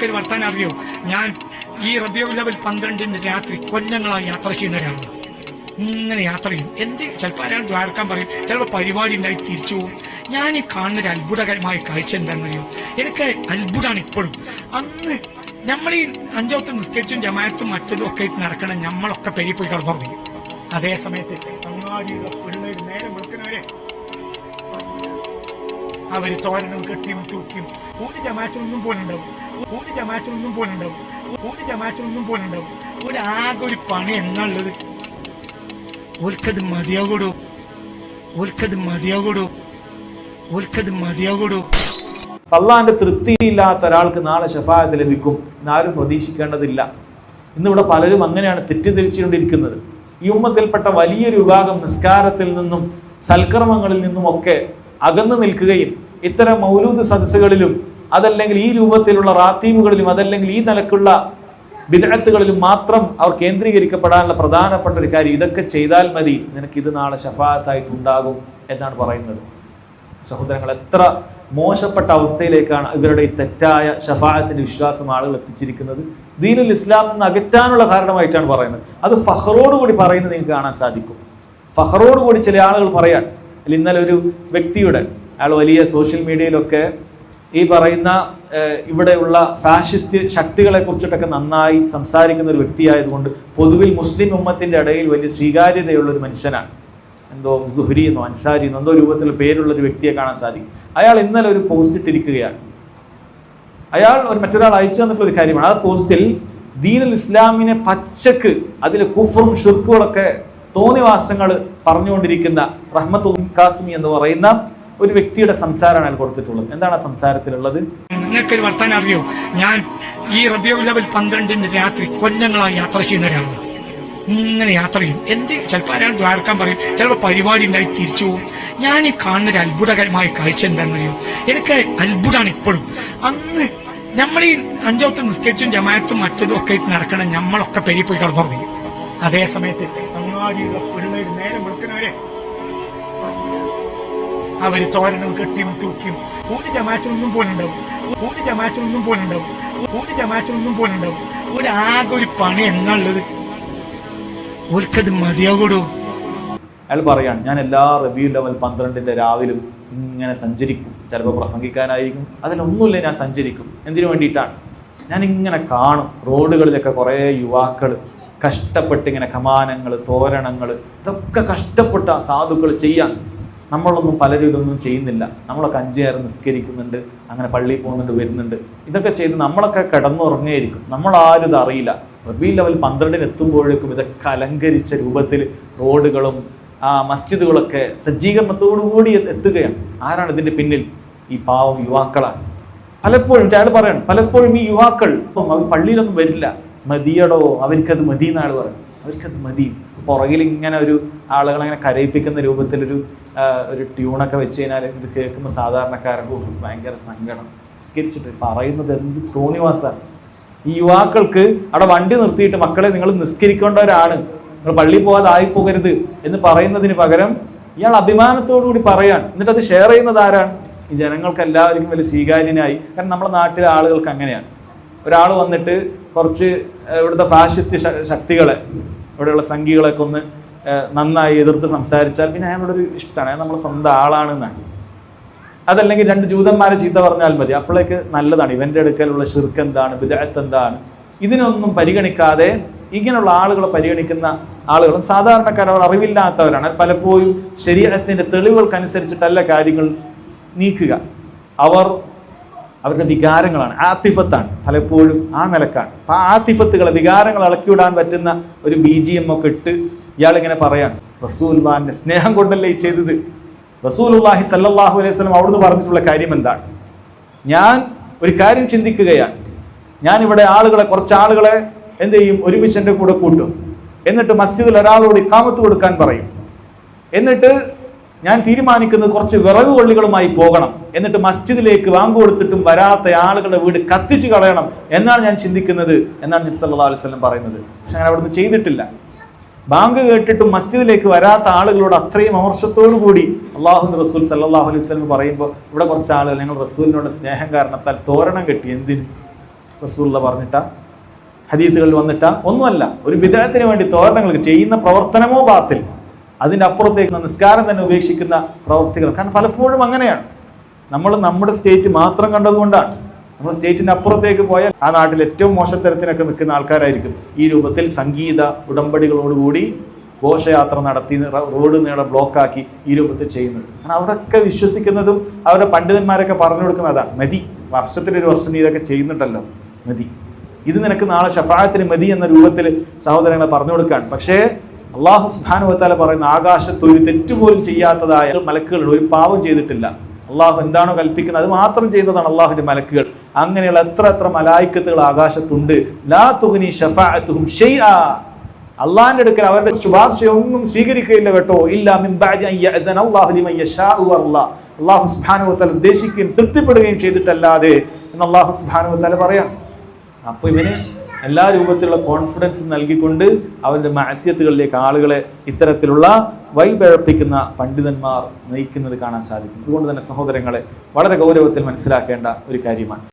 നിങ്ങൾക്കൊരു വർത്താനം അറിയോ? ഞാൻ ഈ റബിയോ ലെവൽ പന്ത്രണ്ടിന് രാത്രി കൊല്ലങ്ങളായി യാത്ര ചെയ്യുന്ന ഒരാളാണ് ഇങ്ങനെ യാത്ര ചെയ്യും. എന്ത്? ചിലപ്പോൾ അയാൾ ദ്വാരക്കാൻ പറയും. ചിലപ്പോൾ പരിപാടി ഉണ്ടായി തിരിച്ചു പോകും. ഞാൻ ഈ കാണുന്ന ഒരു അത്ഭുതകരമായ കാഴ്ച എന്താണെന്നറിയോ? എനിക്ക് അത്ഭുതമാണ് ഇപ്പോഴും. അന്ന് നമ്മൾ ഈ അഞ്ചോത്ത് നിസ്കരിച്ചും ജമായത്തും മറ്റതും ഒക്കെ നടക്കണം നമ്മളൊക്കെ പെരി പോയി കിടന്നു അതേ സമയത്ത് അങ്ങാടിയുള്ള പിള്ളേർ നേരം അവർ തോരണം കെട്ടിയും തൂക്കിയും ഒരു ജമാച്ചിനൊന്നും പോലുണ്ടാവും ഊര് ജമാച്ചിനൊന്നും പോലുണ്ടാവും ഒരു ജമാച്ചിനൊന്നും പോലുണ്ടാവും ഒരു ആകെ ഒരു പണി എന്നുള്ളത് ഓൽക്കത് മതിയാകൂടോ ഓൽക്കത് മതിയാകൂടോ ഓൽക്കത് മതിയാകൂടോ അള്ളാന്റെ തൃപ്തിയില്ലാത്ത ഒരാൾക്ക് നാളെ ഷഫായത്ത് ലഭിക്കും എന്നാരും പ്രതീക്ഷിക്കേണ്ടതില്ല. ഇന്നിവിടെ പലരും അങ്ങനെയാണ് തെറ്റിദ്ധരിച്ചുകൊണ്ടിരിക്കുന്നത്. ഈ ഉമ്മത്തിൽപ്പെട്ട വലിയൊരു വിഭാഗം നിസ്കാരത്തിൽ നിന്നും സൽക്കർമ്മങ്ങളിൽ നിന്നുമൊക്കെ അകന്നു നിൽക്കുകയും ഇത്തരം മൗലൂദ് സദസ്സുകളിലും അതല്ലെങ്കിൽ ഈ രൂപത്തിലുള്ള റാത്തീമുകളിലും അതല്ലെങ്കിൽ ഈ നിലക്കുള്ള വിദഗ്ധകളിലും മാത്രം അവർ കേന്ദ്രീകരിക്കപ്പെടാനുള്ള പ്രധാനപ്പെട്ട ഒരു കാര്യം ഇതൊക്കെ ചെയ്താൽ മതി. നിനക്ക് ഇത് നാളെ ഷഫായത്തായിട്ടുണ്ടാകും എന്നാണ് പറയുന്നത്. സഹോദരങ്ങൾ എത്ര മോശപ്പെട്ട അവസ്ഥയിലേക്കാണ് ഇവരുടെ ഈ തെറ്റായ ഷഫായത്തിന്റെ വിശ്വാസം ആളുകൾ എത്തിച്ചിരിക്കുന്നത്. ദീനുൽ ഇസ്ലാം നിന്ന് അകറ്റാനുള്ള കാരണമായിട്ടാണ് പറയുന്നത്. അത് ഫഹറോടുകൂടി പറയുന്നത് നിങ്ങൾക്ക് കാണാൻ സാധിക്കും. ഫഹറോടുകൂടി ചില ആളുകൾ പറയാൻ ഇന്നലെ ഒരു വ്യക്തിയുടെ അയാൾ വലിയ സോഷ്യൽ മീഡിയയിലൊക്കെ ഈ പറയുന്ന ഇവിടെയുള്ള ഫാഷിസ്റ്റ് ശക്തികളെ കുറിച്ചിട്ടൊക്കെ നന്നായി സംസാരിക്കുന്ന ഒരു വ്യക്തിയായതുകൊണ്ട് പൊതുവിൽ മുസ്ലിം ഉമ്മത്തിന്റെ ഇടയിൽ വലിയ സ്വീകാര്യതയുള്ള ഒരു മനുഷ്യനാണ്. എന്തോ സുഹരി എന്നോ അൻസാരി എന്നോ എന്തോ രൂപത്തിൽ പേരുള്ള ഒരു വ്യക്തിയെ കാണാൻ സാധിക്കും. അയാൾ ഇന്നലെ ഒരു പോസ്റ്റ് ഇട്ടിരിക്കുകയാണ്. അയാൾ ഒരു മറ്റൊരാൾ അയച്ചു തന്നിട്ടുള്ള ഒരു കാര്യമാണ്. ആ പോസ്റ്റിൽ ദീനുൽ ഇസ്ലാമിനെ പച്ചക്ക് അതിലെ കുഫറും ഷിർക്കുകളൊക്കെ തോന്നിവാസങ്ങൾ പറഞ്ഞുകൊണ്ടിരിക്കുന്ന റഹ്മത്തുൽ കാസ്മി എന്ന് പറയുന്ന ഒരു വ്യക്തിയുടെ സംസാരമാണ് അയാൾ കൊടുത്തിട്ടുള്ളത്. എന്താണ് ആ സംസാരത്തിലുള്ളത്? നിങ്ങൾക്കൊരു വർത്താനം അറിയോ? ഞാൻ ഈ റബിയോ ലെവൽ പന്ത്രണ്ടിന് രാത്രി കൊല്ലങ്ങളായി യാത്ര ചെയ്യുന്ന ഒരാളാണ് ഇങ്ങനെ യാത്ര ചെയ്യും. എന്ത്? ചിലപ്പോൾ അയാൾ ദ്വാരക്കാൻ പറയും. ചിലപ്പോൾ പരിപാടി ഉണ്ടായി തിരിച്ചു പോകും. ഞാൻ ഈ കാണുന്ന ഒരു അത്ഭുതകരമായ കാഴ്ച എന്താണെന്നറിയോ? എനിക്ക് അത്ഭുതമാണ് ഇപ്പോഴും. അന്ന് നമ്മൾ ഈ അഞ്ചോത്ത് നിസ്കരിച്ചും ജമായത്തും മറ്റതും ഒക്കെ നടക്കണം നമ്മളൊക്കെ പെരി പോയി കടന്നു അതേ സമയത്ത് പിള്ളേർ നേരം വിളിക്കുന്നവരെ അവർ തോരണം കെട്ടിയും തൂക്കിയും. ഒരു ജമാച്ചിനൊന്നും പോലുണ്ടാവും. ഒരു ജമാച്ചിനൊന്നും പോലുണ്ടാവും. ഒരു ജമാച്ചിനൊന്നും പോലുണ്ടാവും. ആകെ ഒരു പണി എന്നുള്ളത് ഒരിക്കത് മതിയാകൂടോ അയാൾ പറയാണ് ഞാൻ എല്ലാ റബിയു ലെവൽ പന്ത്രണ്ടിന്റെ രാവിലും ഇങ്ങനെ സഞ്ചരിക്കും. ചിലപ്പോൾ പ്രസംഗിക്കാനായിരിക്കും. അതിലൊന്നുമില്ല ഞാൻ സഞ്ചരിക്കും. എന്തിനു വേണ്ടിയിട്ടാണ്? ഞാനിങ്ങനെ കാണും. റോഡുകളിലൊക്കെ കുറേ യുവാക്കൾ കഷ്ടപ്പെട്ട് ഇങ്ങനെ കമാനങ്ങൾ തോരണങ്ങൾ ഇതൊക്കെ കഷ്ടപ്പെട്ട സാധുക്കൾ ചെയ്യാൻ നമ്മളൊന്നും പലരും ഇതൊന്നും ചെയ്യുന്നില്ല. നമ്മളൊക്കെ അഞ്ചു നേരം നിസ്കരിക്കുന്നുണ്ട് അങ്ങനെ പള്ളിയിൽ പോകുന്നുണ്ട് വരുന്നുണ്ട്. ഇതൊക്കെ ചെയ്ത് നമ്മളൊക്കെ കിടന്നുറങ്ങിയിരിക്കും നമ്മളാരും ഇത് അറിയില്ല. റബി ലെവൽ പന്ത്രണ്ടിന് എത്തുമ്പോഴേക്കും ഇതൊക്കെ അലങ്കരിച്ച രൂപത്തിൽ റോഡുകളും ആ മസ്ജിദുകളൊക്കെ സജ്ജീകരണത്തോടു കൂടി എത്തുകയാണ്. ആരാണ് ഇതിന്റെ പിന്നിൽ? ഈ പാവം യുവാക്കളാണ്. പലപ്പോഴും അയാൾ പറയണം പലപ്പോഴും ഈ യുവാക്കൾ പള്ളിയിലൊന്നും വരില്ല. മതിയടോ അവർക്കത് മതി എന്നാണ് പറയുന്നത്. അവർക്കത് മതി. പുറകിൽ ഇങ്ങനെ ഒരു ആളുകളങ്ങനെ കരയിപ്പിക്കുന്ന രൂപത്തിലൊരു ഒരു ട്യൂണൊക്കെ വെച്ച് കഴിഞ്ഞാൽ ഇത് കേൾക്കുമ്പോൾ സാധാരണക്കാരൻ ഓ, ഭയങ്കര സങ്കടം. നിസ്കരിച്ചിട്ട് പറയുന്നത് എന്ത് തോന്നിവാസാണ് ഈ യുവാക്കൾക്ക് അവിടെ വണ്ടി നിർത്തിയിട്ട് മക്കളെ നിങ്ങൾ നിസ്കരിക്കേണ്ടവരാണ് നിങ്ങൾ പള്ളിയിൽ പോകാതെ ആയി പോകരുത് എന്ന് പറയുന്നതിന് പകരം ഇയാൾ അഭിമാനത്തോടു കൂടി പറയാൻ എന്നിട്ട് അത് ഷെയർ ചെയ്യുന്നത് ആരാണ്? ഈ ജനങ്ങൾക്ക് എല്ലാവർക്കും വലിയ സ്വീകാര്യനായി. കാരണം നമ്മുടെ നാട്ടിലെ ആളുകൾക്ക് അങ്ങനെയാണ്. ഒരാൾ വന്നിട്ട് കുറച്ച് ഇവിടുത്തെ ഫാഷിസ്റ്റ് ശക്തികളെ ഇവിടെയുള്ള സംഘികളൊക്കെ ഒന്ന് നന്നായി എതിർത്ത് സംസാരിച്ചാൽ പിന്നെ അയാളുടെ ഒരു ഇഷ്ടമാണ്. അയാൾ നമ്മുടെ സ്വന്തം ആളാണെന്നാണ്. അതല്ലെങ്കിൽ രണ്ട് ജൂതന്മാരെ ചീത്ത പറഞ്ഞാൽ മതി. അപ്പോഴേക്ക് നല്ലതാണ്. ഇവന്റെ അടുക്കലുള്ള ഷിർക്ക് എന്താണ്? വിദഗ്ധ എന്താണ്? ഇതിനൊന്നും പരിഗണിക്കാതെ ഇങ്ങനെയുള്ള ആളുകളെ പരിഗണിക്കുന്ന ആളുകളും സാധാരണക്കാർ അവർ അറിവില്ലാത്തവരാണ്. പലപ്പോഴും ശരീരത്തിന്റെ തെളിവുകൾക്കനുസരിച്ചിട്ടല്ല കാര്യങ്ങൾ നീക്കുക. അവർ അവരുടെ വികാരങ്ങളാണ്. ആത്തിഫത്താണ്. പലപ്പോഴും ആ നിലക്കാണ്. അപ്പൊ ആ ആത്തിഫത്തുകളെ വികാരങ്ങൾ ഇളക്കിവിടാൻ പറ്റുന്ന ഒരു ബി ജി എം ഒക്കെ ഇട്ട് ഇയാളിങ്ങനെ പറയാണ്. റസൂൽമാന്റെ സ്നേഹം കൊണ്ടല്ലേ ഈ ചെയ്തത്? റസൂലുള്ളാഹി സല്ലാഹു അലൈഹി സ്വലം അവിടുന്ന് പറഞ്ഞിട്ടുള്ള കാര്യം എന്താണ്? ഞാൻ ഒരു കാര്യം ചിന്തിക്കുകയാണ്. ഞാനിവിടെ ആളുകളെ കുറച്ച് ആളുകളെ എന്ത് ചെയ്യും? ഒരുമിച്ച് എന്റെ കൂടെ കൂട്ടും. എന്നിട്ട് മസ്ജിദിൽ ഒരാളോട് ഇക്കാമത്ത് കൊടുക്കാൻ പറയും. എന്നിട്ട് ഞാൻ തീരുമാനിക്കുന്നത് കുറച്ച് വിറക് കൊള്ളികളുമായി പോകണം. എന്നിട്ട് മസ്ജിദിലേക്ക് വാങ്ങു കൊടുത്തിട്ടും വരാത്ത ആളുകളുടെ വീട് കത്തിച്ചു കളയണം എന്നാണ് ഞാൻ ചിന്തിക്കുന്നത് എന്നാണ് നബി അലൈഹി വസല്ലം പറയുന്നത്. പക്ഷെ ഞാൻ അവിടുന്ന് ചെയ്തിട്ടില്ല. ബാങ്ക് കേട്ടിട്ടും മസ്ജിദിലേക്ക് വരാത്ത ആളുകളോട് അത്രയും അമർഷത്തോടു കൂടി അള്ളാഹു റസൂൽ സല്ലാഹു അലൈഹി വസല്ലം പറയുമ്പോൾ ഇവിടെ കുറച്ച് ആളുകൾ ഞങ്ങൾ റസൂലിനോട് സ്നേഹം കാരണത്താൽ തോരണം കെട്ടി. എന്തിന്? റസൂൽ പറഞ്ഞിട്ടാ? ഹദീസുകളിൽ വന്നിട്ടാ? ഒന്നുമല്ല. ഒരു വിദേഹത്തിന് വേണ്ടി തോരണങ്ങൾ ചെയ്യുന്ന പ്രവർത്തനമോ ബാത്തിൽ. അതിന്റെ അപ്പുറത്തേക്ക് നിസ്കാരം തന്നെ ഉപേക്ഷിക്കുന്ന പ്രവർത്തികൾ. കാരണം പലപ്പോഴും അങ്ങനെയാണ്. നമ്മൾ നമ്മുടെ സ്റ്റേറ്റ് മാത്രം കണ്ടതുകൊണ്ടാണ്. നമ്മൾ സ്റ്റേറ്റിന്റെ അപ്പുറത്തേക്ക് പോയാൽ ആ നാട്ടിൽ ഏറ്റവും മോശത്തരത്തിനൊക്കെ നിൽക്കുന്ന ആൾക്കാരായിരിക്കും. ഈ രൂപത്തിൽ സംഗീത ഉടമ്പടികളോടുകൂടി ഘോഷയാത്ര നടത്തി റോഡ് നേടെ ബ്ലോക്കാക്കി ഈ രൂപത്തിൽ ചെയ്യുന്നത്. കാരണം അവിടെയൊക്കെ വിശ്വസിക്കുന്നതും അവരുടെ പണ്ഡിതന്മാരൊക്കെ പറഞ്ഞു കൊടുക്കുന്നതാണ് മതി. വർഷത്തിലൊരു വർഷം ഇതൊക്കെ ചെയ്യുന്നുണ്ടല്ലോ. മതി. ഇത് നിനക്ക് നാളെ ഷഫായത്തിന് മതി എന്ന രൂപത്തിൽ സഹോദരങ്ങളെ പറഞ്ഞു കൊടുക്കാൻ പക്ഷേ അള്ളാഹു സുബാനുവത്താല പറയുന്ന ആകാശത്ത് ഒരു തെറ്റുപോലും ചെയ്യാത്തതായ മലക്കുകൾ ഒരു പാവം ചെയ്തിട്ടില്ല. അള്ളാഹു എന്താണോ കൽപ്പിക്കുന്നത് അത് മാത്രം ചെയ്തതാണ് അള്ളാഹുന്റെ മലക്കുകൾ. അങ്ങനെയുള്ള എത്ര എത്ര മലായിക്കത്തുകൾ ആകാശത്തുണ്ട്. ലാ തുഹുനി ഷഫാഅത്തുഹും അടുക്കൽ അവരുടെ ശുപാർശയൊന്നും സ്വീകരിക്കുകയില്ല കേട്ടോ. ഇല്ല. അള്ളാഹു സുബ്ഹാനഹു വതആല ഉദ്ദേശിക്കുകയും തൃപ്തിപ്പെടുകയും ചെയ്തിട്ടല്ലാതെ എന്ന് അള്ളാഹു സുബ്ഹാനഹു വതആല പറയാം. അപ്പൊ ഇവന് എല്ലാ രൂപത്തിലുള്ള കോൺഫിഡൻസ് നൽകിക്കൊണ്ട് അവന്റെ മാസ്യത്തുകളിലേക്ക് ആളുകളെ ഇത്തരത്തിലുള്ള വൈപഴപ്പിക്കുന്ന പണ്ഡിതന്മാർ നയിക്കുന്നത് കാണാൻ സാധിക്കും അതുകൊണ്ട് തന്നെ സഹോദരങ്ങളെ വളരെ ഗൗരവത്തിൽ മനസ്സിലാക്കേണ്ട ഒരു കാര്യമാണ്.